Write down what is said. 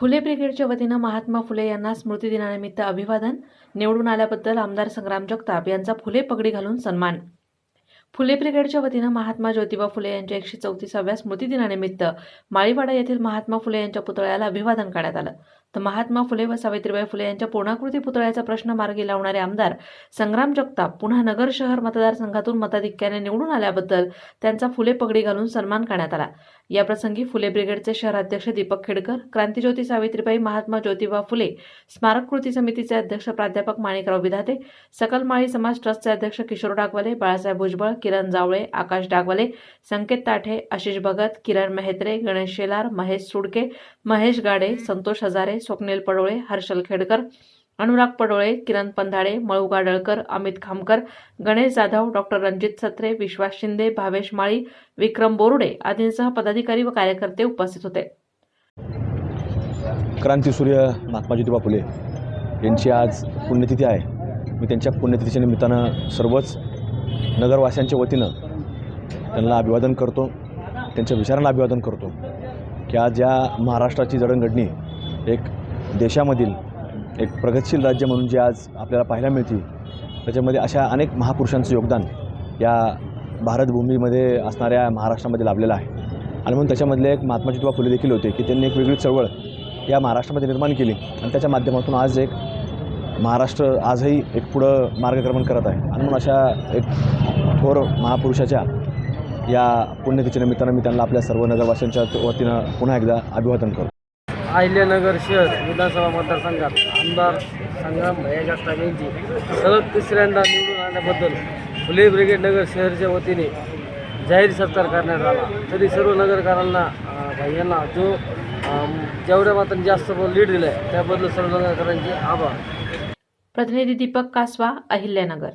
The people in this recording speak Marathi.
फुले ब्रिगेडच्या वतीनं महात्मा फुले यांना स्मृतिदिनानिमित्त अभिवादन. निवडून आल्याबद्दल आमदार संग्राम जगताप यांचा फुले पगडी घालून सन्मान. फुले ब्रिगेडच्या वतीनं महात्मा ज्योतिबा फुले यांच्या एकशे चौतीसाव्या स्मृतिदिनानिमित्त माळीवाडा येथील महात्मा फुले यांच्या पुतळ्याला अभिवादन करण्यात आलं. तर महात्मा फुले व सावित्रीबाई फुले यांच्या पूर्णाकृती पुतळ्याचा प्रश्न मार्गी लावणारे आमदार संग्राम जगताप पुन्हा नगर शहर मतदारसंघातून मताधिक्याने निवडून आल्याबद्दल त्यांचा फुले पगडी घालून सन्मान करण्यात आला. याप्रसंगी फुले ब्रिगेडचे शहराध्यक्ष दीपक खेडकर क्रांतिज्योती सावित्रीबाई महात्मा ज्योतिबा फुले स्मारक कृती समितीचे अध्यक्ष प्राध्यापक माणिकराव विधाते सकल माळी समाज ट्रस्टचे अध्यक्ष किशोर डागवाले बाळासाहेब भुजबळ किरण जावळे आकाश डागवाले संकेत ताठे आशिष भगत किरण मेहत्रे गणेश शेलार महेश सुडके महेश गाडे संतोष हजारे स्वप्नील पडोळे हर्षल खेडकर अनुराग पडोळे किरण पंधाडे मळू गाडळकर अमित खामकर गणेश जाधव डॉक्टर रणजित सत्रे विश्वास शिंदे भावेश माळी विक्रम बोरुडे आदींसह पदाधिकारी व कार्यकर्ते उपस्थित होते. क्रांतीसूर्य महात्मा ज्योतिबा फुले यांची आज पुण्यतिथी आहे. मी त्यांच्या पुण्यतिथीच्या निमित्तानं सर्वच नगरवासियांच्या वतीनं त्यांना अभिवादन करतो त्यांच्या विचारांना अभिवादन करतो की आज या महाराष्ट्राची जडणघडणी एक देशामधील एक प्रगतशील राज्य म्हणून जे आज आपल्याला पाहायला मिळते त्याच्यामध्ये अशा अनेक महापुरुषांचं योगदान या भारतभूमीमध्ये असणाऱ्या महाराष्ट्रामध्ये लाभलेलं आहे. आणि म्हणून त्याच्यामधले एक महात्मा ज्योतिबा फुले देखील होते की त्यांनी एक वेगळी चळवळ या महाराष्ट्रामध्ये निर्माण केली आणि त्याच्या माध्यमातून आज एक महाराष्ट्र आजही एक पुढं मार्गक्रमण करत आहे. आणि म्हणून अशा एक थोर महापुरुषाच्या या पुण्यतिथीच्या निमित्तानं मी त्यांना आपल्या सर्व नगरवासियांच्या वतीनं पुन्हा एकदा अभिवादन करतो. अहिल्यानगर शहर विधानसभा मतदारसंघात आमदार संग्राम भैया जगताप यांची सलग तिसऱ्यांदा निवडून आल्याबद्दल फुले ब्रिगेड नगर शहरच्या वतीने जाहीर सत्कार करण्यात आला. तरी सर्व नगरकारांना अं, भैयांना जो जेवढ्या मात्र जास्त लीड दिलं आहे त्याबद्दल सर्व नगरकरांचे आभार. प्रतिनिधी दीपक कासवा अहिल्यानगर.